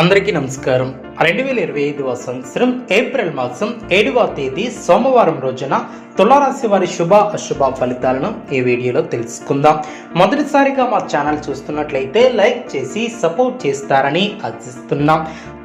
అందరికీ నమస్కారం. రెండు వేల ఇరవై ఐదవ సంవత్సరం ఏప్రిల్ మాసం ఏడవ తేదీ సోమవారం రోజున తులారాశి వారి శుభ అశుభ ఫలితాలను ఈ వీడియోలో తెలుసుకుందాం. మొదటిసారిగా మా ఛానల్ చూస్తున్నట్లయితే లైక్ చేసి సపోర్ట్ చేస్తారని ఆశిస్తున్నాం.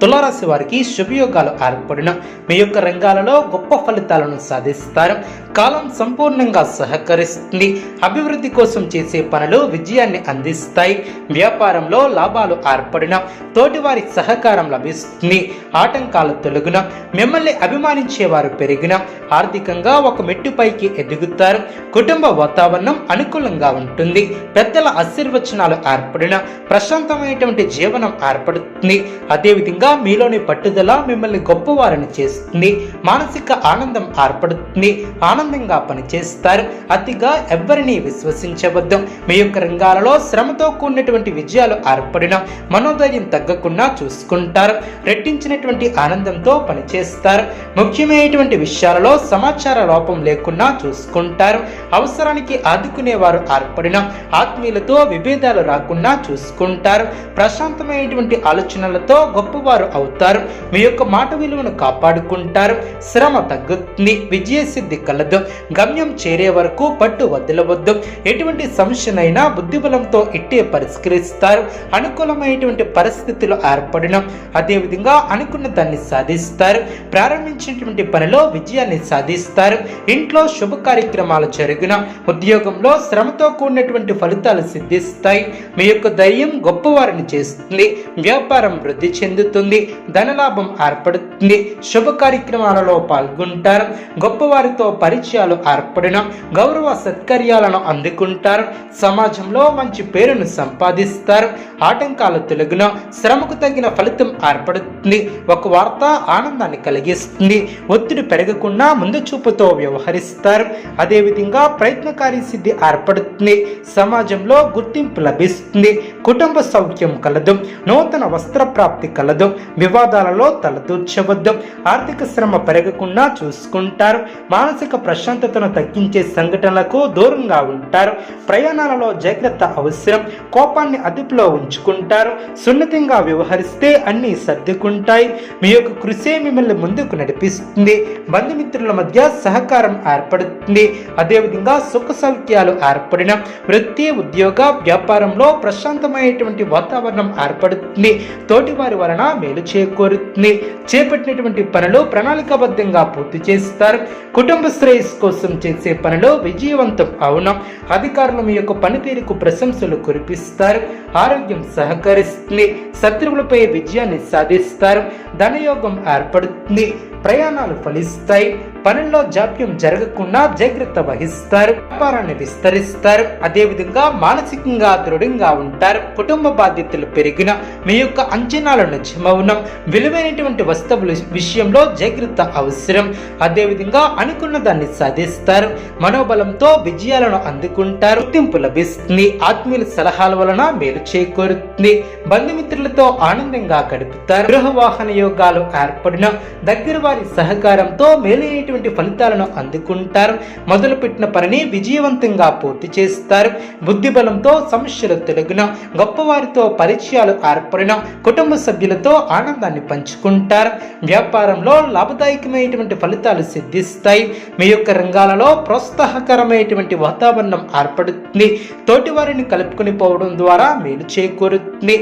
తులారాశి వారికి శుభయోగాలు ఏర్పడిన మీ యొక్క రంగాలలో గొప్ప ఫలితాలను సాధిస్తారు. కాలం సంపూర్ణంగా సహకరిస్తుంది. అభివృద్ధి కోసం చేసే పనులు విజయాన్ని అందిస్తాయి. వ్యాపారంలో లాభాలు ఏర్పడిన తోటివారి సహకారం లభిస్తుంది. ఆటంకాలు తొలగిన మిమ్మల్ని అభిమానించేవారు పెరిగిన ఆర్థికంగా ఒక మెట్టుపైకి ఎదుగుతారు. కుటుంబ వాతావరణం అనుకూలంగా ఉంటుంది. పెద్దల ఆశీర్వచనాలు ఏర్పడిన ప్రశాంతమైనటువంటి జీవనం ఏర్పడుతుంది. అదేవిధంగా మీలోని పట్టుదల మిమ్మల్ని గొప్పవారిని చేస్తుంది. మానసిక ఆనందం ఏర్పడుతుంది. ఆనందంగా పనిచేస్తారు. అతిగా ఎవ్వరిని విశ్వసించవద్దు. మీ యొక్క రంగాలలో శ్రమతో కూడినటువంటి విజయాలు ఏర్పడిన మనోధైర్యం తగ్గకుండా చూసుకుంటారు. రెట్టించినటువంటి ఆనందంతో పనిచేస్తారు. ముఖ్యమైనటువంటి విషయాలలో సమాచార లోపం లేకుండా చూసుకుంటారు. అవసరానికి ఆదుకునేవారు ఏర్పడిన ఆత్మీయులతో విభేదాలు రాకుండా చూసుకుంటారు. ప్రశాంతమైనటువంటి ఆలోచనలతో గొప్పవారు అవుతారు. మీ యొక్క మాట విలువను కాపాడుకుంటారు. శ్రమ తగ్గుతుంది. విజయసిద్ధి కలదు. గమ్యం చేరే వరకు పట్టు వదలవద్దు. ఎటువంటి సమస్యనైనా బుద్ధిబలంతో ఇట్టే పరిష్కరిస్తారు. అనుకూలమైనటువంటి పరిస్థితులు ఏర్పడిన అదేవిధంగా అనుకున్న దాన్ని సాధిస్తారు. ప్రారంభించినటువంటి పనిలో విజయాన్ని సాధిస్తారు. ఇంట్లో శుభ కార్యక్రమాలు జరిగిన ఉద్యోగంలో శ్రమతో కూడినటువంటి ఫలితాలు సిద్ధిస్తాయి. మీ యొక్క ధైర్యం గొప్పవారిని చేస్తుంది. వ్యాపారం వృద్ధి చెందుతుంది. ధనలాభం ఏర్పడుతుంది. శుభ కార్యక్రమాలలో పాల్గొంటారు. గొప్పవారితో పరిచయాలు ఏర్పడిన గౌరవ సత్కర్యాలను అందుకుంటారు. సమాజంలో మంచి పేరును సంపాదిస్తారు. ఆటంకాలు తొలగిన శ్రమకు తగిన ఫలితం ఏర్పడుతుంది. ఒక వార్త ఆనందాన్ని కలిగిస్తుంది. ఒత్తిడి పెరగకుండా ముందు చూపుతో వ్యవహరిస్తారు. అదేవిధంగా ప్రయత్నకారి సిద్ధి ఏర్పడుతుంది. సమాజంలో గుర్తింపు లభిస్తుంది. కుటుంబ సౌఖ్యం కలదు. నూతన వస్త్ర ప్రాప్తి కలదు. వివాదాలలో తలదూర్చవద్దు. ఆర్థిక శ్రమ పెరగకుండా చూసుకుంటారు. మానసిక ప్రశాంతతను తగ్గించే సంఘటనలకు దూరంగా ఉంటారు. ప్రయాణాలలో జాగ్రత్త అవసరం. కోపాన్ని అదుపులో ఉంచుకుంటారు. సున్నితంగా వ్యవహరిస్తే అన్నీ సర్దుకుంటాయి. మీ యొక్క కృషి మిమ్మల్ని ముందుకు నడిపిస్తుంది. బంధుమిత్రుల మధ్య సహకారం ఏర్పడుతుంది. అదేవిధంగా సుఖ సౌఖ్యాలు ఏర్పడిన వృత్తి ఉద్యోగ వ్యాపారంలో ప్రశాంతమైనటువంటి వాతావరణం ఏర్పడుతుంది. తోటివారి వలన మేలు చేకూరుతుంది. చేపట్టినటువంటి పనులు ప్రణాళికాబద్ధంగా పూర్తి చేస్తారు. కుటుంబ శ్రేయస్ కోసం చేసే పనులు విజయవంతం అవును. అధికారులు మీ యొక్క పనితీరుకు ప్రశంసలు కురిపిస్తారు. ఆరోగ్యం సహకరిస్తుంది. శత్రువులపై విజయాన్ని సాధిస్తారు. ధనయోగం ఏర్పడుతుంది. ప్రయాణాలు ఫలిస్తాయి. పనుల్లో జాప్యం జరగకుండా జాగ్రత్త వహిస్తారు. వ్యాపారాన్ని విస్తరిస్తారు. అదేవిధంగా మానసికంగా దృఢంగా ఉంటారు. కుటుంబ బాధ్యతలు పెరిగిన మీ యొక్క అంచనాలు నిజమవునం. విలువైనటువంటి వస్తువుల విషయంలో జాగ్రత్త అవసరం. అదేవిధంగా అనుకున్న దాన్ని సాధిస్తారు. మనోబలంతో విజయాలను అందుకుంటారు. గుర్తింపు లభిస్తుంది. ఆత్మీయుల సలహాల వలన మేలు చేకూరుతుంది. బంధుమిత్రుల బంధుమిత్రులతో ఆనందంగా గడుపుతారు. గృహ వాహన యోగాలు ఏర్పడిన దగ్గర వారి సహకారంతో మేలైనటువంటి ఫలితాలను అందుకుంటారు. మొదలుపెట్టిన పనిని విజయవంతంగా పూర్తి చేస్తారు. బుద్ధి బలంతో సమస్యలు తొలగిన గొప్పవారితో పరిచయాలు ఏర్పడిన కుటుంబ సభ్యులతో ఆనందాన్ని పంచుకుంటారు. వ్యాపారంలో లాభదాయకమైనటువంటి ఫలితాలు సిద్ధిస్తాయి. మీ యొక్క రంగాలలో ప్రోత్సాహకరమైనటువంటి వాతావరణం ఏర్పడుతుంది. తోటివారిని కలుపుకొని పోవడం ద్వారా మేలు చేకూరుతుంది.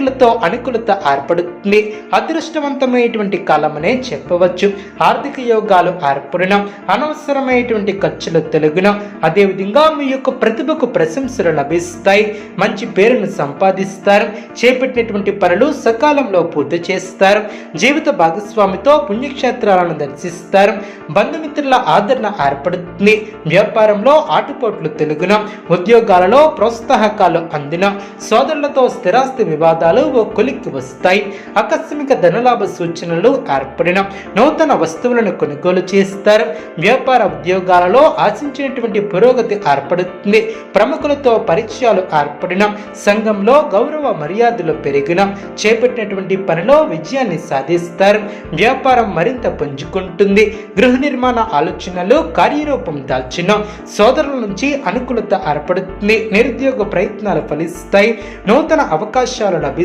మిత్రులతో అనుకూలత ఏర్పడుతుంది. అదృష్టవంతమైనటువంటి కాలమనే చెప్పవచ్చు. ఆర్థిక యోగాలు ఏర్పడిన అనవసరమైనటువంటి ఖర్చులు తొలగిన. అదేవిధంగా మీ యొక్క ప్రతిభకు ప్రశంసలు లభిస్తాయి. మంచి పేరును సంపాదిస్తారు. చేపట్టినటువంటి పనులు సకాలంలో పూర్తి చేస్తారు. జీవిత భాగస్వామితో పుణ్యక్షేత్రాలను దర్శిస్తారు. బంధుమిత్రుల ఆదరణ ఏర్పడుతుంది. వ్యాపారంలో ఆటుపోట్లు తెలుగున. ఉద్యోగాలలో ప్రోత్సాహకాలు అందిన. సోదరులతో స్థిరాస్తి వివాదాలు ఓ కొలిక్కి వస్తాయి. ఆకస్మిక ధనలాభ సూచనలు ఏర్పడిన నూతన వస్తువులను కొనుగోలు చేస్తారు. వ్యాపార ఉద్యోగాలలో ఆశించినటువంటి పురోగతి ఏర్పడుతుంది. ప్రముఖులతో పరిచయాలు ఏర్పడిన సంఘంలో గౌరవ మర్యాదలు పెరిగిన చేపట్టినటువంటి పనిలో విజయాన్ని సాధిస్తారు. వ్యాపారం మరింత పుంజుకుంటుంది. గృహ నిర్మాణ ఆలోచనలు కార్యరూపం దాల్చిన సోదరుల నుంచి అనుకూలత ఏర్పడుతుంది. నిరుద్యోగ ప్రయత్నాలు ఫలిస్తాయి. నూతన అవకాశాలు లభిస్తాయి.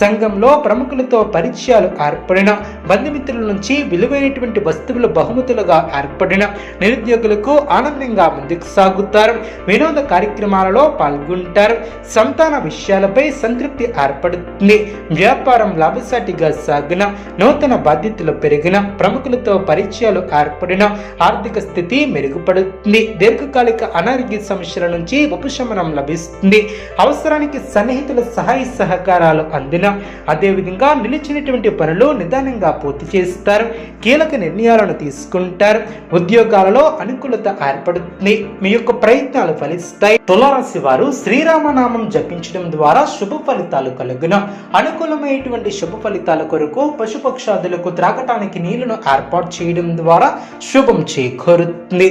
సంఘంలో ప్రముఖులతో పరిచయాలు ఏర్పడిన బంధుమిత్రుల నుంచి విలువైనటువంటి వస్తువులు బహుమతులుగా ఏర్పడిన నిరుద్యోగులకు ఆనందంగా ముందుకు సాగుతారు. వినోద కార్యక్రమాలలో పాల్గొంటారు. సంతాన విషయాలపై సంతృప్తి ఏర్పడుతుంది. వ్యాపారం లాభసాటిగా సాగిన నూతన బాధ్యతలు పెరిగిన ప్రముఖులతో పరిచయాలు ఏర్పడిన ఆర్థిక స్థితి మెరుగుపడుతుంది. దీర్ఘకాలిక అనారోగ్య సమస్యల నుంచి ఉపశమనం లభిస్తుంది. అవసరానికి సన్నిహితుల సహాయ సహకారాలు అందిన. అదేవిధంగా నిలిచినటువంటి పనులు నిదానంగా పూర్తి చేస్తారు. కీలక నిర్ణయాలను తీసుకుంటారు. ఉద్యోగాలలో అనుకూలత ఏర్పడుతుంది. మీ యొక్క ప్రయత్నాలు ఫలిస్తాయి. తులారాశి వారు శ్రీరామనామం జపించడం ద్వారా శుభ ఫలితాలు కలుగున. అనుకూలమైనటువంటి శుభ ఫలితాల కొరకు పశుపక్షాదులకు త్రాగటానికి నీళ్ళను ఏర్పాటు చేయడం ద్వారా శుభం చేకూరుతుంది.